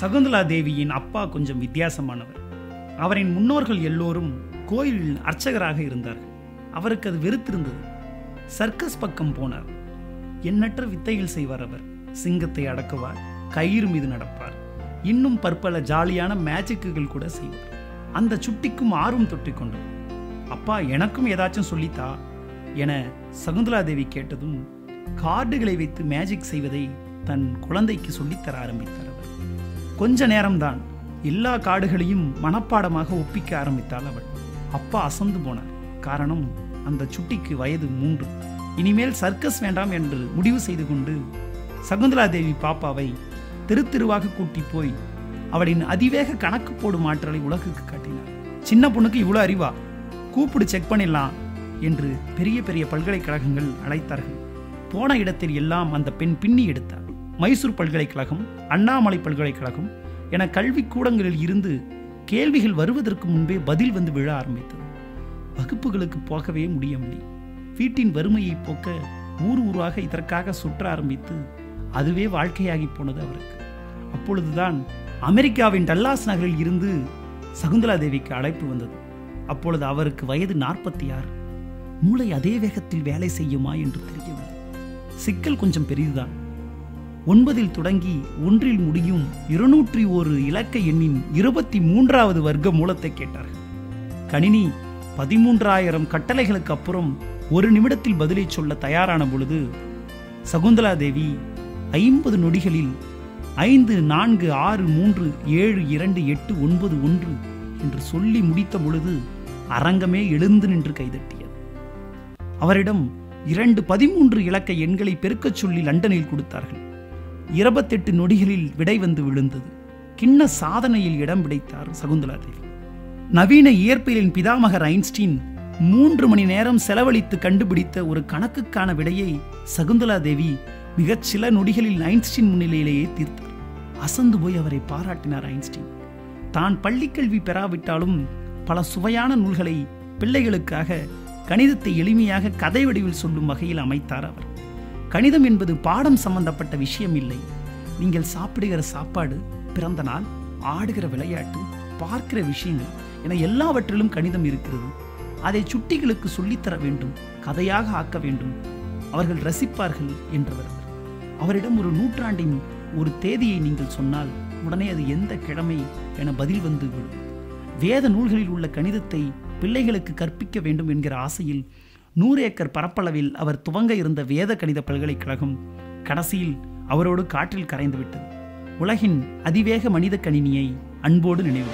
சகுந்தலா தேவியின் அப்பா கொஞ்சம் வித்தியாசமானவர். அவரின் முன்னோர்கள் எல்லோரும் கோயிலில் அர்ச்சகராக இருந்தார்கள். அவருக்கு அது வெறுத்திருந்தது. சர்க்கஸ் பக்கம் போனார். எண்ணற்ற வித்தைகள் செய்வார் அவர். சிங்கத்தை அடக்குவார் கயிறு மீது நடப்பார். இன்னும் பற்பல ஜாலியான மேஜிக்குகள் கூட செய்வார். அந்த சுட்டிக்கும் ஆர்வம் தொட்டி கொண்டது. அப்பா எனக்கும் ஏதாச்சும் சொல்லித்தா? என சகுந்தலா தேவி கேட்டதும் கார்டுகளை வைத்து மேஜிக் செய்வதை தன் குழந்தைக்கு சொல்லித்தர ஆரம்பித்தார். கொஞ்ச நேரம்தான் எல்லா காடுகளையும் மனப்பாடமாக ஒப்பிக்க ஆரம்பித்தாள் அவள். அப்பா அசந்து போனார். காரணம் அந்த சுட்டிக்கு வயது மூன்று. இனிமேல் சர்க்கஸ் வேண்டாம் என்று முடிவு செய்து கொண்டு சகுந்தலா தேவி பாப்பாவை தெரு தெருவாக கூட்டி போய் அவளின் அதிவேக கணக்கு போடும் ஆற்றலை உலகுக்கு காட்டினார் சின்ன பொண்ணுக்கு இவ்வளோ அறிவா? கூப்பிடு செக் பண்ணிடலாம் என்று பெரிய பெரிய பல்கலைக்கழகங்கள் அழைத்தார்கள். போன இடத்தில் எல்லாம் அந்த பெண் பின்னி எடுத்தார் மைசூர் பல்கலைக்கழகம் அண்ணாமலை பல்கலைக்கழகம் என கல்வி கூடங்களில் இருந்து கேள்விகள் வருவதற்கு முன்பே பதில் வந்து விழ ஆரம்பித்தது. வகுப்புகளுக்கு போகவே முடியவில்லை. வீட்டின் வறுமையை போக்க ஊர் ஊராக இதற்காக சுற்ற ஆரம்பித்து அதுவே வாழ்க்கையாகி போனது அவருக்கு. அப்பொழுதுதான் அமெரிக்காவின் டல்லாஸ் நகரில் இருந்து சகுந்தலா தேவிக்கு அழைப்பு வந்தது. அப்பொழுது அவருக்கு வயது நாற்பத்தி ஆறு மூளை அதே வேகத்தில் வேலை செய்யுமா என்று தெரியவில்லை. சிக்கல் கொஞ்சம் பெரிதுதான். ஒன்பதில் தொடங்கி ஒன்றில் முடியும் இருநூற்றி ஒரு இலக்க எண்ணின் இருபத்தி மூன்றாவது வர்க்க மூலத்தை கேட்டார்கள். கணினி பதிமூன்றாயிரம் கட்டளைகளுக்கு அப்புறம் ஒரு நிமிடத்தில் பதிலை சொல்ல தயாரான பொழுது சகுந்தலா தேவி ஐம்பது நொடிகளில் ஐந்து நான்கு ஆறு மூன்று ஏழு இரண்டு எட்டு ஒன்பது ஒன்று என்று சொல்லி முடித்த பொழுது அரங்கமே எழுந்து நின்று கைதட்டியது. அவரிடம் இரண்டு பதிமூன்று இலக்க எண்களை பெருக்கச் சொல்லி லண்டனில் கொடுத்தார்கள். இருபத்தெட்டு நொடிகளில் விடை வந்து விழுந்தது. கிண்ண சாதனையில் இடம் பிடித்தார் சகுந்தலா தேவி நவீன இயற்பியலின் பிதாமகர் ஐன்ஸ்டீன் மூன்று மணி நேரம் செலவழித்து கண்டுபிடித்த ஒரு கணக்குக்கான விடையை சகுந்தலா தேவி மிகச் சில நொடிகளில் ஐன்ஸ்டீன் முன்னிலையிலேயே தீர்த்தார். அசந்து போய் அவரை பாராட்டினார் ஐன்ஸ்டீன். தான் பள்ளிக்கல்வி பெறாவிட்டாலும் பல சுவையான நூல்களை பிள்ளைகளுக்காக கணிதத்தை எளிமையாக கதை வடிவில் சொல்லும் வகையில் அமைத்தார் அவர். கணிதம் என்பது பாடம் சம்பந்தப்பட்ட விஷயம் இல்லை நீங்கள் சாப்பிடுகிற சாப்பாடு பிறந்த நாள் ஆடுகிற விளையாட்டு பார்க்கிற விஷயங்கள் என எல்லாவற்றிலும் கணிதம் இருக்கிறது. அதை சுட்டிகளுக்கு சொல்லித்தர வேண்டும் கதையாக ஆக்க வேண்டும். அவர்கள் ரசிப்பார்கள் என்றவர். அவரிடம் ஒரு நூற்றாண்டின் ஒரு தேதியை நீங்கள் சொன்னால் உடனே அது எந்த கிழமை என பதில் வந்து விடும். வேத நூல்களில் உள்ள கணிதத்தை பிள்ளைகளுக்கு கற்பிக்க வேண்டும் என்கிற ஆசையில் நூறு ஏக்கர் பரப்பளவில் அவர் துவங்க இருந்த வேத கணித பல்கலைக்கழகம் கடைசியில் அவரோடு காற்றில் கரைந்துவிட்டது உலகின் அதிவேக மனித கணினியை அன்போடு நினைவு